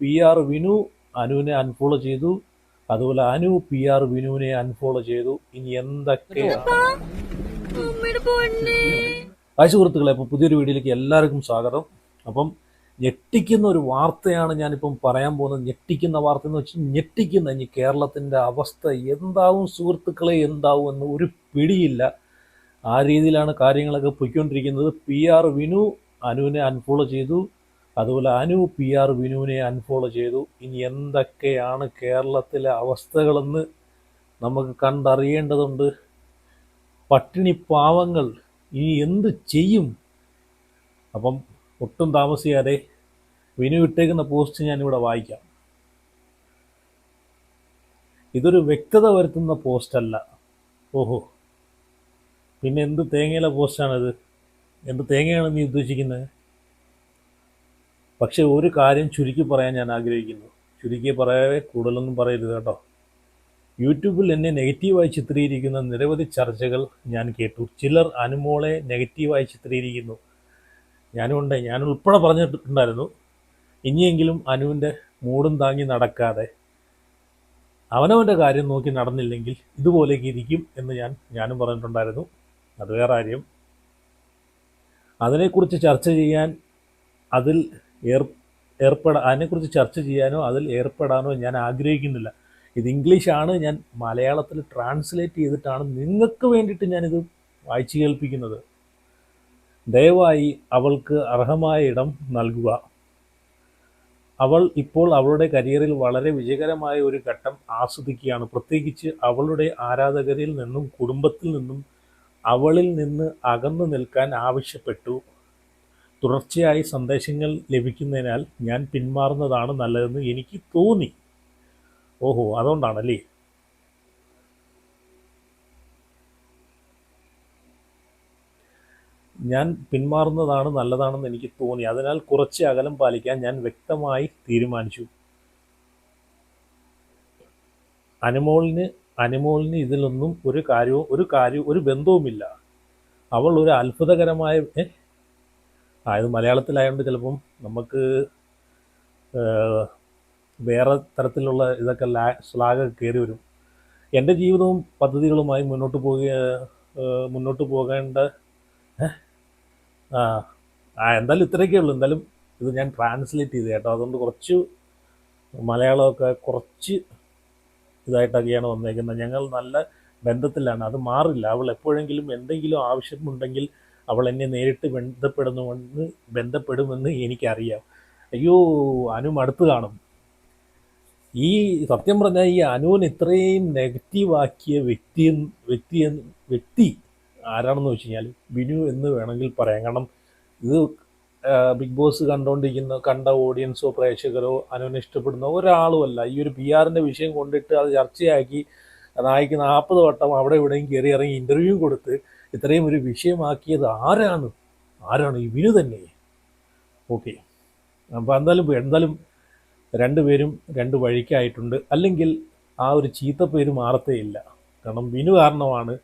P R Vinu അനുവിനെ unfollow ചെയ്തു. അതുപോലെ അനു പി ആർ വിനുവിനെ അൺഫോളോ ചെയ്തു. ഇനി എന്തൊക്കെയാണ് ഹായ് സുഹൃത്തുക്കളെ അപ്പോൾ പുതിയൊരു വീഡിയോയിലേക്ക് എല്ലാവർക്കും സ്വാഗതം. അപ്പം ഞെട്ടിക്കുന്ന ഒരു വാർത്തയാണ് ഞാനിപ്പം പറയാൻ പോകുന്നത്. ഞെട്ടിക്കുന്ന വാർത്ത എന്ന് വെച്ചാൽ ഞെട്ടിക്കുന്ന ഇനി കേരളത്തിന്റെ അവസ്ഥ എന്താവും സുഹൃത്തുക്കളെ എന്താവും എന്ന് ഒരു പിടിയില്ല. ആ രീതിയിലാണ് കാര്യങ്ങളൊക്കെ പൊയ്ക്കൊണ്ടിരിക്കുന്നത്. പി ആർ വിനു അനുവിനെ അൺഫോളോ ചെയ്തു. അതുപോലെ അനു പി ആർ വിനുവിനെ അൺഫോളോ ചെയ്തു. ഇനി എന്തൊക്കെയാണ് കേരളത്തിലെ അവസ്ഥകളെന്ന് നമുക്ക് കണ്ടറിയേണ്ടതുണ്ട്. പട്ടിണി പാവങ്ങൾ ഇനി എന്ത് ചെയ്യും? അപ്പം ഒട്ടും താമസിയാതെ വിനു ഇട്ടേക്കുന്ന പോസ്റ്റ് ഞാനിവിടെ വായിക്കാം. ഇതൊരു വ്യക്തത വരുത്തുന്ന പോസ്റ്റല്ല ഓഹോ. പിന്നെ എന്ത് തേങ്ങയിലെ പോസ്റ്റാണിത് എന്ത് തേങ്ങയാണ് നീ ഉദ്ദേശിക്കുന്നത് പക്ഷെ ഒരു കാര്യം ചുരുക്കി പറയാൻ ഞാൻ ആഗ്രഹിക്കുന്നു. ചുരുക്കി പറയാവേ കൂടുതലൊന്നും പറയരുത് കേട്ടോ. യൂട്യൂബിൽ എന്നെ നെഗറ്റീവായി ചിത്രീകരിക്കുന്ന നിരവധി ചർച്ചകൾ ഞാൻ കേട്ടു. ചിലർ അനുമോളെ നെഗറ്റീവായി ചിത്രീകരിക്കുന്നു. ഞാനും ഉണ്ട് ഞാൻ ഉൾപ്പെടെ പറഞ്ഞിട്ടുണ്ടായിരുന്നു. ഇനിയെങ്കിലും അനുവിന്റെ മൂടും താങ്ങി നടക്കാതെ അവനവന്റെ കാര്യം നോക്കി നടന്നില്ലെങ്കിൽ ഇതുപോലെയൊക്കെ ഇരിക്കും എന്ന് ഞാൻ ഞാനും പറഞ്ഞിട്ടുണ്ടായിരുന്നു. അത് വേറെ കാര്യം. അതിനെക്കുറിച്ച് ചർച്ച ചെയ്യാൻ അതിൽ ഏർ ഏർപ്പെടാ അതിനെക്കുറിച്ച് ചർച്ച ചെയ്യാനോ അതിൽ ഏർപ്പെടാനോ ഞാൻ ആഗ്രഹിക്കുന്നില്ല. ഇത് ഇംഗ്ലീഷാണ് ഞാൻ മലയാളത്തിൽ ട്രാൻസ്ലേറ്റ് ചെയ്തിട്ടാണ് നിങ്ങൾക്ക് വേണ്ടിയിട്ട് ഞാനിത് വായിച്ചു കേൾപ്പിക്കുന്നത്. ദയവായി അവൾക്ക് അർഹമായ ഇടം നൽകുക. അവൾ ഇപ്പോൾ അവളുടെ കരിയറിൽ വളരെ വിജയകരമായ ഒരു ഘട്ടം ആസ്വദിക്കുകയാണ്. പ്രത്യേകിച്ച് അവളുടെ ആരാധകരിൽ നിന്നും കുടുംബത്തിൽ നിന്നും അവളിൽ നിന്ന് അകന്നു നിൽക്കാൻ ആവശ്യപ്പെട്ടു. തുടർച്ചയായി സന്ദേശങ്ങൾ ലഭിക്കുന്നതിനാൽ ഞാൻ പിന്മാറുന്നതാണ് നല്ലതെന്ന് എനിക്ക് തോന്നി. ഓഹോ അതുകൊണ്ടാണല്ലേ? ഞാൻ പിന്മാറുന്നതാണ് നല്ലതാണെന്ന് എനിക്ക് തോന്നി. അതിനാൽ കുറച്ച് അകലം പാലിക്കാൻ ഞാൻ വ്യക്തമായി തീരുമാനിച്ചു. അനുമോളിന് അനുമോളിന് ഇതിലൊന്നും ഒരു കാര്യവും ഒരു കാര്യവും ഒരു ബന്ധവുമില്ല. അവൾ ഒരു അത്ഭുതകരമായ ഏ? ആ ഇത് മലയാളത്തിലായതുകൊണ്ട് ചിലപ്പം നമുക്ക് വേറെ തരത്തിലുള്ള ഇതൊക്കെ ലാ സ്ലാഗൊക്കെ കയറി വരും. എന്റെ ജീവിതവും പദ്ധതികളുമായി മുന്നോട്ട് പോകുക മുന്നോട്ട് പോകേണ്ട ആ ആ എന്തായാലും ഇത്രയൊക്കെ ഉള്ളൂ. എന്തായാലും ഇത് ഞാൻ ട്രാൻസ്ലേറ്റ് ചെയ്ത് കേട്ടോ. അതുകൊണ്ട് കുറച്ച് മലയാളമൊക്കെ കുറച്ച് ഇതായിട്ടൊക്കെയാണ് വന്നേക്കുന്നത്. ഞങ്ങൾ നല്ല ബന്ധത്തിലാണ്. അത് മാറില്ല. അവൾ എപ്പോഴെങ്കിലും എന്തെങ്കിലും ആവശ്യമുണ്ടെങ്കിൽ അവൾ എന്നെ നേരിട്ട് ബന്ധപ്പെടുന്നുവെന്ന് ബന്ധപ്പെടുമെന്ന് എനിക്കറിയാം. അയ്യോ അനു അടുത്ത് കാണും. ഈ സത്യം പറഞ്ഞാൽ ഈ അനുവിന് ഇത്രയും നെഗറ്റീവാക്കിയ വ്യക്തി വ്യക്തി വ്യക്തി ആരാണെന്ന് വെച്ച് കഴിഞ്ഞാൽ ബിനു എന്ന് വേണമെങ്കിൽ പറയാം. കാരണം ഇത് ബിഗ് ബോസ് കണ്ടുകൊണ്ടിരിക്കുന്ന കണ്ട ഓഡിയൻസോ പ്രേക്ഷകരോ അനുവിനെ ഇഷ്ടപ്പെടുന്ന ഒരാളുമല്ല ഈ ഒരു പി ആറിന്റെ വിഷയം കൊണ്ടിട്ട് അത് ചർച്ചയാക്കി നായിക്ക് നാൽപ്പത് വട്ടം അവിടെ ഇവിടെയും കയറി ഇറങ്ങി ഇന്റർവ്യൂ കൊടുത്ത് ഇത്രയും ഒരു വിഷയമാക്കിയത് ആരാണ്? ആരാണ്? ഈ വിനു തന്നെ. ഓക്കെ. അപ്പോൾ എന്തായാലും എന്തായാലും രണ്ടുപേരും രണ്ട് വഴിക്കായിട്ടുണ്ട്. അല്ലെങ്കിൽ ആ ഒരു ചീത്ത പേര് മാറത്തേയില്ല കാരണം വിനു കാരണമാണ്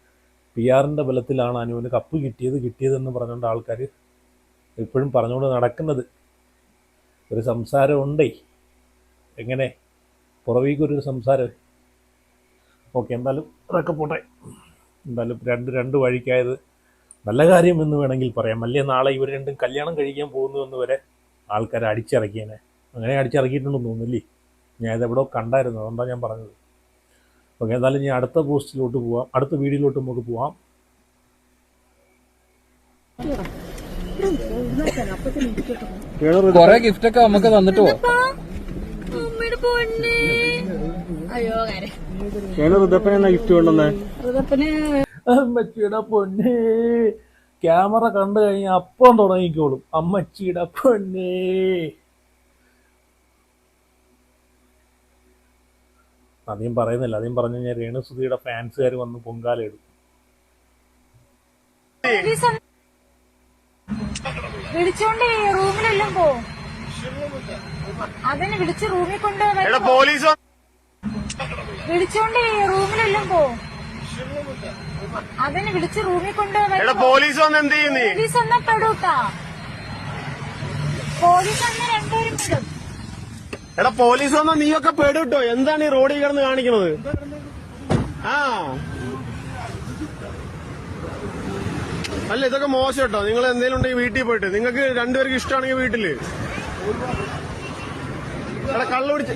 പി ആറിന്റെ ബലത്തിലാണ് അനുവിന് കപ്പ് കിട്ടിയത്. കിട്ടിയതെന്ന് പറഞ്ഞുകൊണ്ട് ആൾക്കാർ ഇപ്പോഴും പറഞ്ഞുകൊണ്ട് നടക്കുന്നത്. ഒരു സംസാരം ഉണ്ടേ. എങ്ങനെ? പുറവേക്കൊരു സംസാരം. ഓക്കെ എന്തായാലും അതൊക്കെ പോട്ടെ. എന്തായാലും രണ്ട് രണ്ട് വഴിക്കായത്. നല്ല കാര്യം എന്ന് വേണമെങ്കിൽ പറയാം. അല്ലേ നാളെ ഇവർ രണ്ടും കല്യാണം കഴിക്കാൻ പോകുന്നു എന്ന് വരെ ആൾക്കാരെ അടിച്ചിറക്കിയേനെ. അങ്ങനെ അടിച്ചിറക്കിയിട്ടുണ്ടെന്ന് തോന്നുന്നില്ലേ? ഞാൻ ഇതെവിടെയോ കണ്ടായിരുന്നു. അതുകൊണ്ടാണ് ഞാൻ പറഞ്ഞത്? ഓക്കെ എന്തായാലും ഞാൻ അടുത്ത പോസ്റ്റിലോട്ട് പോവാം. അടുത്ത വീഡിയോയിലോട്ട് നമുക്ക് പോവാം. കൊറേ ഗിഫ്റ്റ് ഒക്കെ നമുക്ക് തന്നിട്ട് അയ്യോ കാര്യം. ഋതപ്പനെന്നാ ഗിഫ്റ്റ് കൊണ്ടുവന്നേ? ഋതപ്പന് അമ്മച്ചിയുടെ പൊന്നെ. ക്യാമറ കണ്ടു കഴിഞ്ഞാൽ അപ്പം തുടങ്ങിക്കോളും. അമ്മച്ചിയുടെ പൊന്നെ. അധികം പറയുന്നില്ല. അധികം പറഞ്ഞു കഴിഞ്ഞാൽ രേണുസുതിയുടെ ഫാൻസുകാർ വന്ന് ഒന്ന് വിളിച്ചോണ്ട് റൂമിലെല്ലാം പോ. അതിന് വിളിച്ച് റൂമിൽ കൊണ്ടുപോകാൻ പോലീസ്? വിളിച്ചോണ്ട് റൂമിലെല്ലാം പോ. അതിനെ വിളിച്ച് റൂമിൽ കൊണ്ടുപോകാൻ പോലീസ് വന്ന് എന്ത് ചെയ്യുന്നേ? പോലീസ് വന്ന പെടൂട്ടാ. പോലീസ് വന്ന രണ്ടുപേരും പെടും. എടാ പോലീസ് വന്നാ നീയൊക്കെ പെടുട്ടോ. എന്താണ് ഈ റോഡിൽ കിടന്ന് കാണിക്കുന്നത് ആ. അല്ല ഇതൊക്കെ മോശം കേട്ടോ. നിങ്ങൾ എന്തെങ്കിലും ഉണ്ടെങ്കിൽ വീട്ടിൽ പോയിട്ട്. നിങ്ങൾക്ക് രണ്ടുപേർക്ക് ഇഷ്ടമാണെങ്കിൽ വീട്ടിൽ. എടാ കള്ളു പിടിച്ച്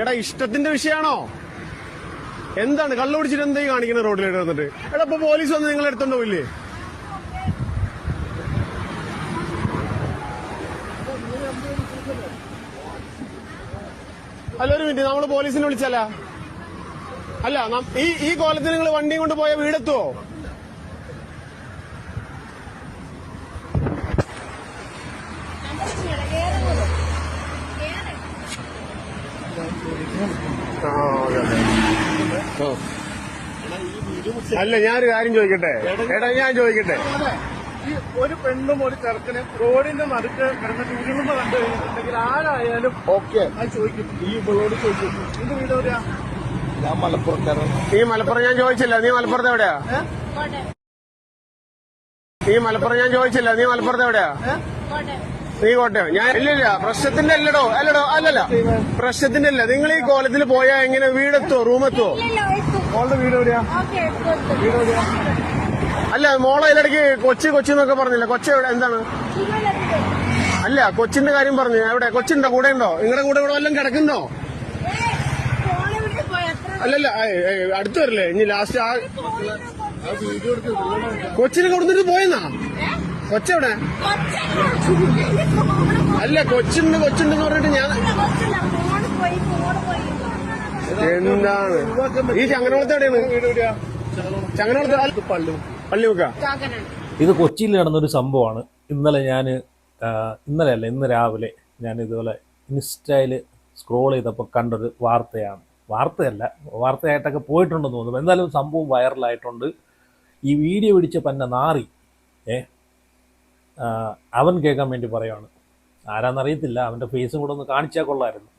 എടാ ഇഷ്ടത്തിന്റെ വിഷയാണോ? എന്താണ്? കള്ളു പിടിച്ചിട്ട് എന്തായി കാണിക്കുന്നത് റോഡിലേക്ക് വന്നിട്ട് എടാ ഇപ്പൊ പോലീസ് വന്ന് നിങ്ങൾ എടുത്തോണ്ട് പോയില്ലേ അല്ല ഒരു മിനിറ്റ് നമ്മൾ പോലീസിനെ വിളിച്ചല്ല അല്ല ഈ ഈ കോലത്തിൽ നിങ്ങൾ വണ്ടിയും കൊണ്ട് പോയ വീടെത്തുവോ? അല്ല ഞാനൊരു കാര്യം ചോദിക്കട്ടെ? എടാ ഞാൻ ചോദിക്കട്ടെ? ഈ ഒരു പെണ്ണും ഒരു ചെറുക്കനും റോഡിന്റെ നടുക്ക് കിടന്നിട്ട് ഉരുളുമ്പോ കണ്ടു കഴിഞ്ഞിട്ടുണ്ടെങ്കിൽ ആരായാലും ഓക്കെ. ഞാൻ ചോദിക്കും. ഈ ഇവളോട് ചോദിക്കും. നിന്റെ വീട് എവിടെയാ? ഞാൻ മലപ്പുറക്കാരൻ നീ മലപ്പുറം ഞാൻ ചോദിച്ചില്ല. നീ മലപ്പുറത്ത് എവിടെയാ? നീ മലപ്പുറം ഞാൻ ചോദിച്ചില്ല. നീ മലപ്പുറത്ത് എവിടെയാ? നീ കോട്ടയം ഞാൻ ഇല്ലില്ല പ്രശ്നത്തിന്റെ അല്ലടോ അല്ലടോ അല്ലല്ല പ്രശ്നത്തിന്റെ അല്ല. നിങ്ങൾ ഈ കോലത്തിൽ പോയാ എങ്ങനെ വീടെത്തുവോ റൂമെത്തുവോ? മോളുടെ വീട് എവിടെയാ? ഓക്കെ വീട് എവിടെയാ? അല്ല മോളെ ഇതിനിടയ്ക്ക് കൊച്ചി കൊച്ചി എന്നൊക്കെ പറഞ്ഞില്ല? കൊച്ചി എവിടെ എന്താണ്? അല്ല കൊച്ചിന്റെ കാര്യം പറഞ്ഞു. എവിടെ? കൊച്ചുണ്ടോ? കൂടെ ഉണ്ടോ നിങ്ങളുടെ കൂടെ ഇവിടെ വല്ലതും കിടക്കുന്നോ അല്ലല്ല അടുത്ത് വരില്ലേ? ഇനി ലാസ്റ്റ് ആ കൊച്ചിനെ കൊടുത്തിട്ട് പോയെന്നാ? കൊച്ചെവിടെ? അല്ല കൊച്ചുണ്ട് കൊച്ചുണ്ടെന്ന് പറഞ്ഞിട്ട് ഞാൻ എന്താണ്? ഈ ചങ്ങനകുളത്ത് എവിടെയാണ്? വീട് എവിടെയാ ചങ്ങനകുളത്ത് പള്ളി പള്ളിമുക്ക? ഇത് കൊച്ചിയിൽ നടന്നൊരു സംഭവമാണ്. ഇന്നലെ ഞാൻ ഇന്നലെ അല്ല ഇന്ന് രാവിലെ ഞാൻ ഇതുപോലെ ഇൻസ്റ്റയിൽ സ്ക്രോൾ ചെയ്തപ്പോൾ കണ്ടൊരു വാർത്തയാണ്. വാർത്തയല്ല വാർത്തയായിട്ടൊക്കെ പോയിട്ടുണ്ടെന്ന് തോന്നുന്നു. എന്തായാലും സംഭവം വൈറലായിട്ടുണ്ട് ഈ വീഡിയോ പിടിച്ച പന്ന നാറി ഏ ആ, അവൻ കേൾക്കാൻ വേണ്ടി പറയുവാണ്. ആരാന്നറിയത്തില്ല അവന്റെ ഫേസും കൂടെ ഒന്ന് കാണിച്ചാൽ കൊള്ളായിരുന്നു.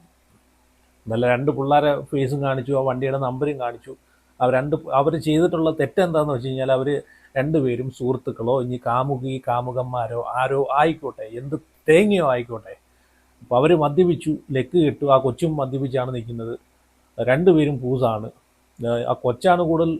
നല്ല രണ്ട് പിള്ളേരെ ഫേസും കാണിച്ചു ആ വണ്ടിയുടെ നമ്പരും കാണിച്ചു. അവർ രണ്ട് അവർ ചെയ്തിട്ടുള്ള തെറ്റെന്താണെന്ന് വെച്ച് കഴിഞ്ഞാൽ അവർ രണ്ടുപേരും സുഹൃത്തുക്കളോ ഇനി കാമുകി കാമുകന്മാരോ ആരോ ആയിക്കോട്ടെ എന്ത് തേങ്ങയോ ആയിക്കോട്ടെ. അപ്പോൾ അവർ മദ്യപിച്ചു ലെക്ക് കിട്ടു ആ കൊച്ചും മദ്യപിച്ചാണ് നിൽക്കുന്നത്. രണ്ടുപേരും പൂസാണ്. ആ കൊച്ചാണ് കൂടുതൽ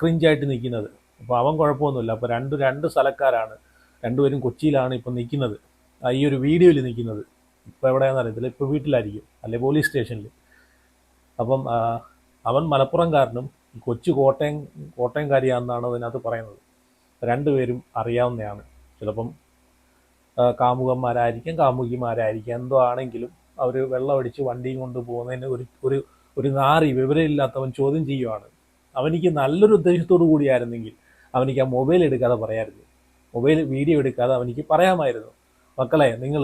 ക്രിഞ്ചായിട്ട് നിൽക്കുന്നത്. അപ്പോൾ അവൻ കുഴപ്പമൊന്നുമില്ല. അപ്പോൾ രണ്ട് രണ്ട് സ്ഥലക്കാരാണ് രണ്ടുപേരും കൊച്ചിയിലാണ് ഇപ്പം നിൽക്കുന്നത് ഈ ഒരു വീഡിയോയിൽ നിൽക്കുന്നത്. ഇപ്പോൾ എവിടെയാണെന്ന് അറിയത്തില്ല. ഇപ്പോൾ വീട്ടിലായിരിക്കും. അല്ലെ പോലീസ് സ്റ്റേഷനിൽ അപ്പം അവൻ മലപ്പുറംകാരനും കൊച്ചു കോട്ടയം കോട്ടയംകാരിയാണെന്നാണ് അതിനകത്ത് പറയുന്നത്. രണ്ടുപേരും അറിയാവുന്നതാണ്. ചിലപ്പം കാമുകന്മാരായിരിക്കാം കാമുകിമാരായിരിക്കാം. എന്തോ ആണെങ്കിലും അവർ വെള്ളമടിച്ച് വണ്ടിയും കൊണ്ട് പോകുന്നതിന് ഒരു ഒരു ഒരു നാറി വിവരമില്ലാത്തവൻ ചോദ്യം ചെയ്യുവാണ്. അവനിക്ക് നല്ലൊരു ഉദ്ദേശത്തോടു കൂടിയായിരുന്നെങ്കിൽ അവനിക്ക് ആ മൊബൈൽ എടുക്കാതെ പറയാമായിരുന്നു. മൊബൈൽ വീഡിയോ എടുക്കാതെ അവനിക്ക് പറയാമായിരുന്നു. മക്കളെ നിങ്ങൾ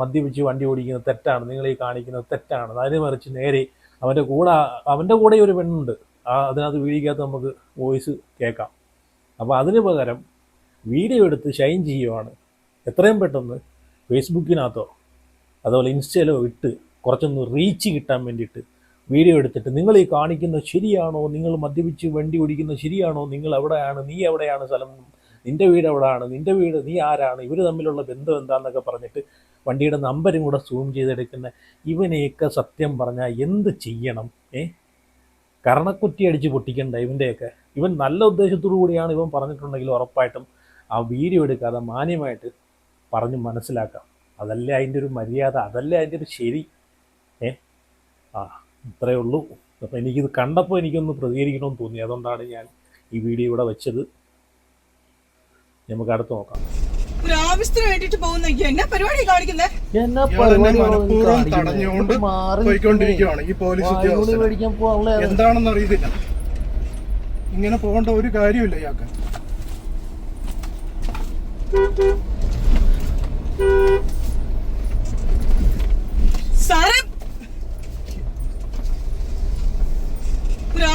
മദ്യപിച്ച് വണ്ടി ഓടിക്കുന്നത് തെറ്റാണ്. നിങ്ങൾ ഈ കാണിക്കുന്നത് തെറ്റാണ്. അതിന് മറിച്ച് നേരെ അവന്റെ കൂടെ അവന്റെ കൂടെ ഒരു പെണ്ണുണ്ട്. ആ അതിനകത്ത് വീഡിയോക്കകത്ത് നമുക്ക് വോയിസ് കേൾക്കാം. അപ്പോൾ അതിന് പകരം വീഡിയോ എടുത്ത് ഷൈൻ ചെയ്യുവാണ്. എത്രയും പെട്ടെന്ന് ഫേസ്ബുക്കിനകത്തോ അതുപോലെ ഇൻസ്റ്റയിലോ ഇട്ട് കുറച്ചൊന്ന് റീച്ച് കിട്ടാൻ വേണ്ടിയിട്ട് വീഡിയോ എടുത്തിട്ട് നിങ്ങൾ ഈ കാണിക്കുന്നത് ശരിയാണോ? നിങ്ങൾ മദ്യപിച്ച് വണ്ടി ഓടിക്കുന്നത് ശരിയാണോ? നിങ്ങൾ എവിടെയാണ്? നീ എവിടെയാണ് സ്ഥലം നിന്റെ വീട് എവിടെയാണ് നിന്റെ വീട് നീ ആരാണ്? ഇവർ തമ്മിലുള്ള ബന്ധം എന്താണെന്നൊക്കെ പറഞ്ഞിട്ട് വണ്ടിയുടെ നമ്പരും കൂടെ സൂം ചെയ്തെടുക്കുന്ന ഇവനെയൊക്കെ സത്യം പറഞ്ഞാൽ എന്ത് ചെയ്യണം? ഏ? കരണക്കുറ്റി അടിച്ച് പൊട്ടിക്കണ്ട ഇവന്റെയൊക്കെ ഇവൻ നല്ല ഉദ്ദേശത്തോടു കൂടിയാണ് ഇവൻ പറഞ്ഞിട്ടുണ്ടെങ്കിൽ ഉറപ്പായിട്ടും ആ വീഡിയോ എടുക്കാതെ മാന്യമായിട്ട് പറഞ്ഞ് മനസ്സിലാക്കാം. അതല്ലേ അതിന്റെ ഒരു മര്യാദ? അതല്ലേ അതിന്റെ ഒരു ശരി? ഏ? ആ ഇത്രയേ ഉള്ളൂ. അപ്പോൾ എനിക്കിത് കണ്ടപ്പോൾ എനിക്കൊന്ന് പ്രതികരിക്കണമെന്ന് തോന്നി. അതുകൊണ്ടാണ് ഞാൻ ഈ വീഡിയോ ഇവിടെ വെച്ചത്. നമുക്ക് അടുത്ത് നോക്കാം. ആവശ്യത്തിന് വേണ്ടിട്ട് പോകുന്ന എന്നാ പരിപാടി കാണിക്കുന്നേ? എന്നാ പരിപാടി മനഃപൂർവം കാണിക്കുന്നെ? തടഞ്ഞുകൊണ്ട് മാറി പോയിക്കൊണ്ടിരിക്കുകയാണ് ഈ പോലീസ് ഉദ്യോഗസ്ഥൻ. എന്താണെന്ന് അറിയത്തില്ല ഇങ്ങനെ പോകേണ്ട ഒരു കാര്യമില്ല ഇയാൾക്ക്.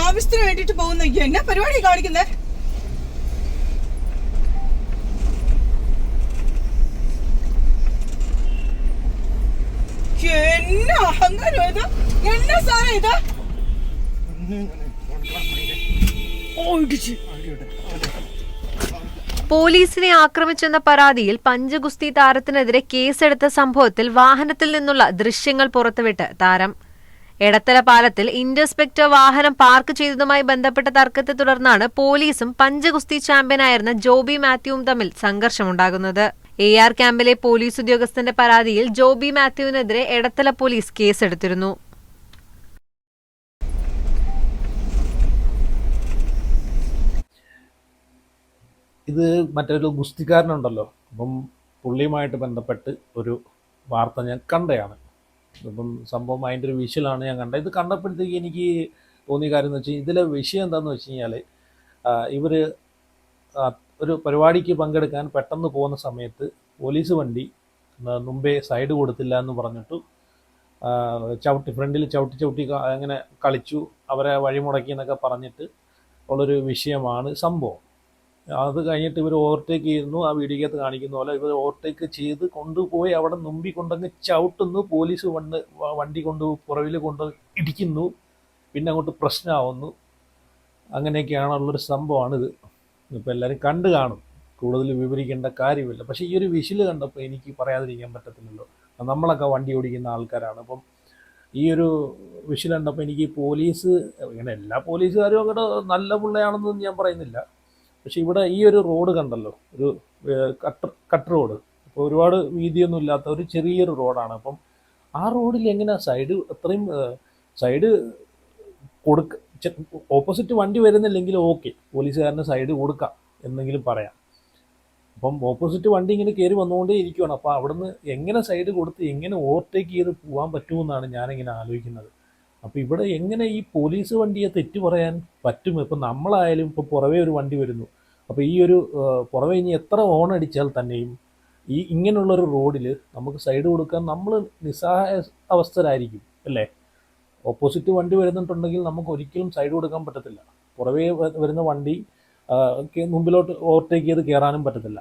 ആവശ്യത്തിന് വേണ്ടിട്ട് പോകുന്ന എന്നാ പരിപാടി കാണിക്കുന്നേ? എന്നാ. പോലീസിനെ ആക്രമിച്ചെന്ന പരാതിയിൽ പഞ്ചഗുസ്തി താരത്തിനെതിരെ കേസെടുത്ത സംഭവത്തിൽ വാഹനത്തിൽ നിന്നുള്ള ദൃശ്യങ്ങൾ പുറത്തുവിട്ട് താരം. എടത്തല പാലത്തിൽ ഇൻസ്പെക്ടർ വാഹനം പാർക്ക് ചെയ്തതുമായി ബന്ധപ്പെട്ട തർക്കത്തെ തുടർന്നാണ് പോലീസും പഞ്ചഗുസ്തി ചാമ്പ്യനായിരുന്ന ജോബി മാത്യുവും തമ്മിൽ സംഘർഷമുണ്ടാകുന്നത്. എ ആർ ക്യാമ്പിലെ പോലീസ് ഉദ്യോഗസ്ഥന്റെ പരാതിയിൽ ജോബി മാത്യുവിനെതിരെ എടത്തല പോലീസ് കേസെടുത്തിരുന്നു. ഇത് മറ്റൊരു ഗുസ്തിക്കാരനുണ്ടല്ലോ. അപ്പം പുള്ളിയുമായിട്ട് ബന്ധപ്പെട്ട് ഒരു വാർത്ത ഞാൻ കണ്ടതാണ് അപ്പം സംഭവം അതിന്റെ ഒരു വിഷ്വലാണ് ഞാൻ കണ്ടത്. ഇത് കണ്ടപ്പോഴത്തേക്ക് എനിക്ക് തോന്നിയ കാര്യം എന്ന് വെച്ചാൽ ഇതിലെ വിഷയം എന്താണെന്ന് വെച്ച് കഴിഞ്ഞാൽ ഇവർ ഒരു പരിപാടിക്ക് പങ്കെടുക്കാൻ പെട്ടെന്ന് പോകുന്ന സമയത്ത് പോലീസ് വണ്ടി മുമ്പേ സൈഡ് കൊടുത്തില്ല എന്ന് പറഞ്ഞിട്ട് ചവിട്ടി ഫ്രണ്ടിൽ ചവിട്ടി ചവിട്ടി അങ്ങനെ കളിച്ചു അവരെ വഴിമുടക്കി എന്നൊക്കെ പറഞ്ഞിട്ട് ഉള്ളൊരു വിഷയമാണ് സംഭവം. അത് കഴിഞ്ഞിട്ട് ഇവർ ഓവർടേക്ക് ചെയ്യുന്നു ആ വീഡിയോക്കകത്ത് കാണിക്കുന്ന പോലെ ഇവർ ഓവർടേക്ക് ചെയ്ത് കൊണ്ടുപോയി അവിടെ മുമ്പിൽ കൊണ്ടങ്ങ് ചവിട്ടുന്നു പോലീസ് വണ്ട് വണ്ടി കൊണ്ട് പുറവിൽ കൊണ്ട് ഇടിക്കുന്നു പിന്നെ അങ്ങോട്ട് പ്രശ്നമാവുന്നു. അങ്ങനെയൊക്കെയാണുള്ളൊരു സംഭവമാണിത്. ഇപ്പോൾ എല്ലാവരും കണ്ടു കാണും. കൂടുതൽ വിവരിക്കേണ്ട കാര്യമില്ല. പക്ഷേ ഈ ഒരു വിഷിൽ കണ്ടപ്പോൾ എനിക്ക് പറയാതിരിക്കാൻ പറ്റത്തില്ലല്ലോ. നമ്മളൊക്കെ വണ്ടി ഓടിക്കുന്ന ആൾക്കാരാണ്. അപ്പം ഈ ഒരു വിഷിൽ കണ്ടപ്പോൾ എനിക്ക് പോലീസ് ഇങ്ങനെ എല്ലാ പോലീസുകാരും അങ്ങോട്ട് നല്ല പിള്ളയാണെന്നൊന്നും ഞാൻ പറയുന്നില്ല. പക്ഷേ ഇവിടെ ഈ ഒരു റോഡ് കണ്ടല്ലോ. ഒരു കട്ട് കട്ട് റോഡ്. അപ്പോൾ ഒരുപാട് വീതിയൊന്നും ഇല്ലാത്ത ഒരു ചെറിയൊരു റോഡാണ്. അപ്പം ആ റോഡിൽ എങ്ങനെയാണ് സൈഡ് അത്രയും സൈഡ് കൊടുക്ക ഓപ്പോസിറ്റ് വണ്ടി വരുന്നില്ലെങ്കിൽ ഓക്കെ പോലീസുകാരന് സൈഡ് കൊടുക്കാം എന്നെങ്കിലും പറയാം. അപ്പം ഓപ്പോസിറ്റ് വണ്ടി ഇങ്ങനെ കയറി വന്നുകൊണ്ടേ ഇരിക്കുകയാണ് അപ്പോൾ അവിടുന്ന് എങ്ങനെ സൈഡ് കൊടുത്ത് എങ്ങനെ ഓവർടേക്ക് ചെയ്ത് പോകാൻ പറ്റുമെന്നാണ് ഞാനിങ്ങനെ ആലോചിക്കുന്നത്. അപ്പോൾ ഇവിടെ എങ്ങനെ ഈ പോലീസ് വണ്ടിയെ തെറ്റു പറയാൻ പറ്റും? ഇപ്പം നമ്മളായാലും ഇപ്പോൾ പുറവേ ഒരു വണ്ടി വരുന്നു. അപ്പോൾ ഈ ഒരു പുറവേ ഇനി എത്ര ഓൺ അടിച്ചാൽ തന്നെയും ഈ ഇങ്ങനെയുള്ളൊരു റോഡിൽ നമുക്ക് സൈഡ് കൊടുക്കാൻ നമ്മൾ നിസ്സഹായ അവസ്ഥരായിരിക്കും അല്ലേ? ഓപ്പോസിറ്റ് വണ്ടി വരുന്നിട്ടുണ്ടെങ്കിൽ നമുക്ക് ഒരിക്കലും സൈഡ് കൊടുക്കാൻ പറ്റത്തില്ല. പുറവേ വരുന്ന വണ്ടി മുമ്പിലോട്ട് ഓവർടേക്ക് ചെയ്ത് കയറാനും പറ്റത്തില്ല.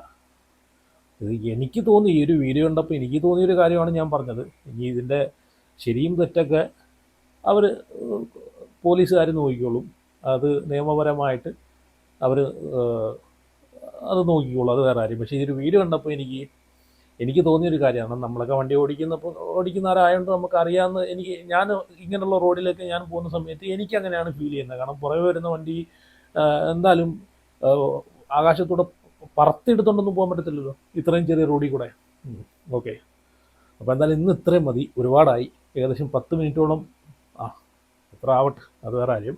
എനിക്ക് തോന്നി ഈ ഒരു വീഡിയോ കണ്ടപ്പോൾ എനിക്ക് തോന്നിയൊരു കാര്യമാണ് ഞാൻ പറഞ്ഞത്. ഇനി ഇതിന്റെ ശരിയും തെറ്റൊക്കെ അവർ പോലീസുകാർ നോക്കിക്കോളും. അത് നിയമപരമായിട്ട് അവർ അത് നോക്കിക്കോളും. അത് വേറെ ആരും പക്ഷേ ഈ ഒരു വീഡിയോ കണ്ടപ്പോൾ എനിക്ക് എനിക്ക് തോന്നിയൊരു കാര്യമാണ്. നമ്മളൊക്കെ വണ്ടി ഓടിക്കുന്നപ്പോൾ ഓടിക്കുന്നവരായതുകൊണ്ട് നമുക്ക് അറിയാവുന്ന എനിക്ക് ഞാൻ ഇങ്ങനെയുള്ള റോഡിലേക്ക് ഞാൻ പോകുന്ന സമയത്ത് എനിക്ക് അങ്ങനെയാണ് ഫീൽ ചെയ്യുന്നത്. കാരണം പുറകെ വരുന്ന വണ്ടി എന്തായാലും ആകാശത്തൂടെ പറത്തിയെടുത്തോണ്ടൊന്നും പോകാൻ പറ്റത്തില്ലല്ലോ. ഇത്രയും ചെറിയ റോഡിൽ കൂടെ. ഓക്കെ. അപ്പോൾ എന്തായാലും ഇന്ന് ഇത്രയും മതി. ഒരുപാടായി. ഏകദേശം പത്ത് മിനിറ്റോളം. ആ എത്ര ആവട്ടെ? അത് വേറെ കാര്യം.